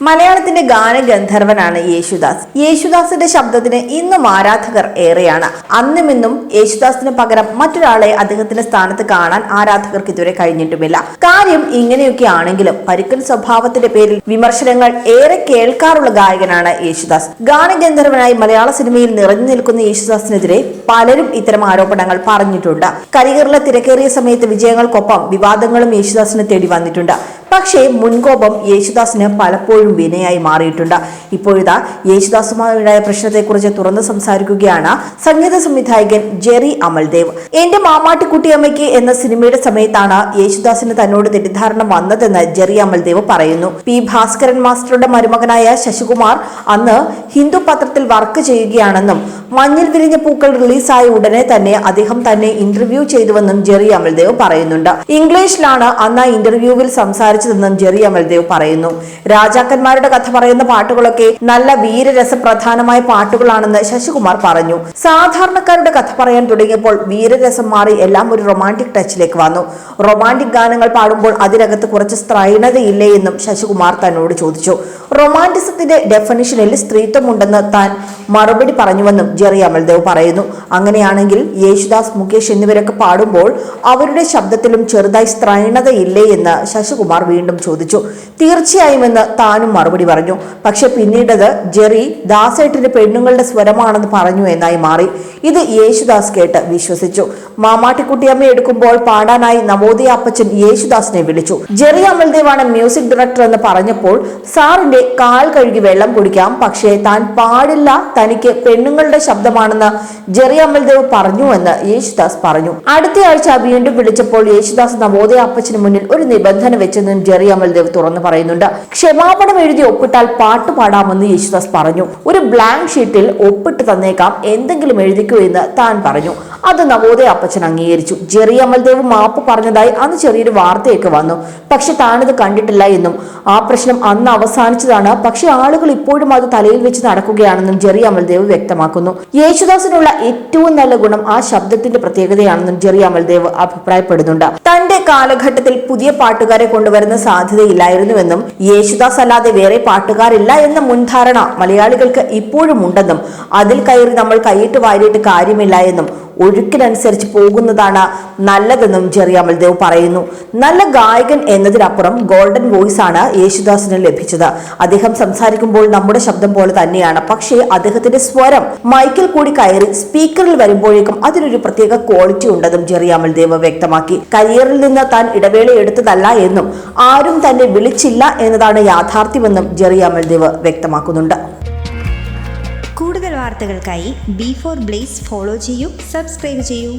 മലയാളത്തിന്റെ ഗാനഗന്ധർവനാണ് യേശുദാസ്. യേശുദാസിന്റെ ശബ്ദത്തിന് ഇന്നും ആരാധകർ ഏറെയാണ്. അന്നുമിന്നും യേശുദാസിന് പകരം മറ്റൊരാളെ അദ്ദേഹത്തിന്റെ സ്ഥാനത്ത് കാണാൻ ആരാധകർക്ക് ഇതുവരെ കഴിഞ്ഞിട്ടുമില്ല. കാര്യം ഇങ്ങനെയൊക്കെ ആണെങ്കിലും പരുക്കൻ സ്വഭാവത്തിന്റെ പേരിൽ വിമർശനങ്ങൾ ഏറെ കേൾക്കാറുള്ള ഗായകനാണ് യേശുദാസ്. ഗാനഗന്ധർവനായി മലയാള സിനിമയിൽ നിറഞ്ഞു നിൽക്കുന്ന യേശുദാസിനെതിരെ പലരും ഇത്തരം ആരോപണങ്ങൾ പറഞ്ഞിട്ടുണ്ട്. കരിയറിലെ തിരക്കേറിയ സമയത്ത് വിജയങ്ങൾക്കൊപ്പം വിവാദങ്ങളും യേശുദാസിന് തേടി വന്നിട്ടുണ്ട്. പക്ഷേ മുൻകോപം യേശുദാസിന് പലപ്പോഴും വിനയായി മാറിയിട്ടുണ്ട്. ഇപ്പോഴിതാ യേശുദാസുമായുണ്ടായ പ്രശ്നത്തെക്കുറിച്ച് തുറന്നു സംസാരിക്കുകയാണ് സംഗീത സംവിധായകൻ ജെറി അമൽദേവ്. എന്റെ മാമാട്ടിക്കുട്ടിയമ്മയ്ക്ക് എന്ന സിനിമയുടെ സമയത്താണ് യേശുദാസിന് തന്നോട് തെറ്റിദ്ധാരണ വന്നതെന്ന് ജെറി അമൽദേവ് പറയുന്നു. പി. ഭാസ്കരൻ മാസ്റ്ററുടെ മരുമകനായ ശശികുമാർ അന്ന് ഹിന്ദു പത്രത്തിൽ വർക്ക് ചെയ്യുകയാണെന്നും മഞ്ഞിൽ വിരിഞ്ഞ പൂക്കൾ റിലീസായ ഉടനെ തന്നെ അദ്ദേഹം തന്നെ ഇന്റർവ്യൂ ചെയ്തുവെന്നും ജെറി അമൽദേവ് പറയുന്നുണ്ട്. ഇംഗ്ലീഷിലാണ് അന്ന് ഇന്റർവ്യൂവിൽ സംസാരിച്ചതെന്നും ജെറി അമൽദേവ് പറയുന്നു. രാജാക്കന്മാരുടെ കഥ പറയുന്ന പാട്ടുകളൊക്കെ നല്ല വീരരസപ്രധാനമായ പാട്ടുകളാണെന്ന് ശശികുമാർ പറഞ്ഞു. സാധാരണക്കാരുടെ കഥ പറയാൻ തുടങ്ങിയപ്പോൾ വീരരസം മാറി എല്ലാം ഒരു റൊമാന്റിക് ടച്ചിലേക്ക് വന്നു. റൊമാന്റിക് ഗാനങ്ങൾ പാടുമ്പോൾ അതിനകത്ത് കുറച്ച് സ്ത്രൈണതയില്ലേ എന്നും ശശികുമാർ തന്നോട് ചോദിച്ചു. റൊമാന്റിസത്തിന്റെ ഡെഫിനിഷനിൽ സ്ത്രീത്വമുണ്ടെന്ന് താൻ മറുപടി പറഞ്ഞുവെന്നും ജെറി അമൽദേവ് പറയുന്നു. അങ്ങനെയാണെങ്കിൽ യേശുദാസ് മുകേഷ് എന്നിവരൊക്കെ പാടുമ്പോൾ അവരുടെ ശബ്ദത്തിലും ചെറുതായി സ്ത്രൈണതയില്ലേ എന്ന് ശശികുമാർ വീണ്ടും ചോദിച്ചു. തീർച്ചയായും എന്ന് താനും മറുപടി പറഞ്ഞു. പക്ഷെ പിന്നീടത് ജെറി ദാസേട്ടിന്റെ പെണ്ണുങ്ങളുടെ സ്വരമാണെന്ന് പറഞ്ഞു എന്നായി മാറി. ഇത് യേശുദാസ് കേട്ട് വിശ്വസിച്ചു. മാമാട്ടിക്കുട്ടിയമ്മ എടുക്കുമ്പോൾ പാടാനായി നവോദയ അപ്പച്ചൻ യേശുദാസിനെ വിളിച്ചു. ജെറി അമൽദേവാണ് മ്യൂസിക് ഡയറക്ടർ എന്ന് പറഞ്ഞപ്പോൾ സാറിന്റെ കാൽ കഴുകി വെള്ളം കുടിക്കാം പക്ഷേ താൻ പാടില്ല തനിക്ക് പെണ്ണുങ്ങളുടെ ശബ്ദമാണെന്ന് ജെറി അമൽദേവ് പറഞ്ഞു എന്ന് യേശുദാസ് പറഞ്ഞു. അടുത്തയാഴ്ച വീണ്ടും വിളിച്ചപ്പോൾ യേശുദാസ് നവോദയ അപ്പച്ചന് മുന്നിൽ ഒരു നിബന്ധന വെച്ചെന്നും ജെറി അമൽദേവ് തുറന്നു പറയുന്നുണ്ട്. ക്ഷമാപണം എഴുതി ഒപ്പിട്ടാൽ പാട്ട് പാടാമെന്ന് യേശുദാസ് പറഞ്ഞു. ഒരു ബ്ലാങ്ക് ഷീറ്റിൽ ഒപ്പിട്ട് തന്നേക്കാം. എന്തെങ്കിലും എഴുതിക്കൂ എന്ന് താൻ പറഞ്ഞു. അത് നവോദയ അപ്പച്ചൻ അംഗീകരിച്ചു. ജെറി അമൽദേവ് മാപ്പ് പറഞ്ഞതായി അന്ന് ചെറിയൊരു വാർത്തയൊക്കെ വന്നു. പക്ഷെ താനിത് കണ്ടിട്ടില്ല എന്നും. ആ പ്രശ്നം അന്ന് അവസാനിച്ചതാണ്. പക്ഷെ ആളുകൾ ഇപ്പോഴും അത് തലയിൽ വെച്ച് നടക്കുകയാണെന്നും ജെറി അമൽദേവ് വ്യക്തമാക്കുന്നു. യേശുദാസിനുള്ള ഏറ്റവും നല്ല ഗുണം ആ ശബ്ദത്തിന്റെ പ്രത്യേകതയാണെന്നും ജെറി അമൽദേവ് അഭിപ്രായപ്പെടുന്നുണ്ട്. തന്റെ കാലഘട്ടത്തിൽ പുതിയ പാട്ടുകാരെ കൊണ്ടുവരുന്ന സാധ്യതയില്ലായിരുന്നുവെന്നും യേശുദാസ് അല്ലാതെ വേറെ പാട്ടുകാരില്ല എന്ന മുൻധാരണ മലയാളികൾക്ക് ഇപ്പോഴും ഉണ്ടെന്നും അതിൽ കയറി നമ്മൾ കൈയിട്ട് വാരിയിട്ട് കാര്യമില്ല എന്നും ഒഴുക്കിനനുസരിച്ച് പോകുന്നതാണ് നല്ലതെന്നും ജെറി അമൽദേവ് പറയുന്നു. നല്ല ഗായകൻ എന്നതിനപ്പുറം ഗോൾഡൻ വോയിസ് ആണ് യേശുദാസിന് ലഭിച്ചത്. അദ്ദേഹം സംസാരിക്കുമ്പോൾ നമ്മുടെ ശബ്ദം പോലെ തന്നെയാണ്. പക്ഷേ അദ്ദേഹത്തിന്റെ സ്വരം മൈക്കിൽ കൂടി കയറി സ്പീക്കറിൽ വരുമ്പോഴേക്കും അതിനൊരു പ്രത്യേക ക്വാളിറ്റി ഉണ്ടെന്നും ജെറി അമൽദേവ് വ്യക്തമാക്കി. കരിയറിൽ നിന്ന് താൻ ഇടവേള എടുത്തതല്ല എന്നും ആരും തന്നെ വിളിച്ചില്ല എന്നതാണ് യാഥാർത്ഥ്യമെന്നും ജെറി അമൽദേവ് വ്യക്തമാക്കുന്നുണ്ട്. കൂടുതൽ വാർത്തകൾക്കായി ബി ഫോർ ബ്ലേസ് ഫോളോ ചെയ്യൂ സബ്സ്ക്രൈബ് ചെയ്യൂ.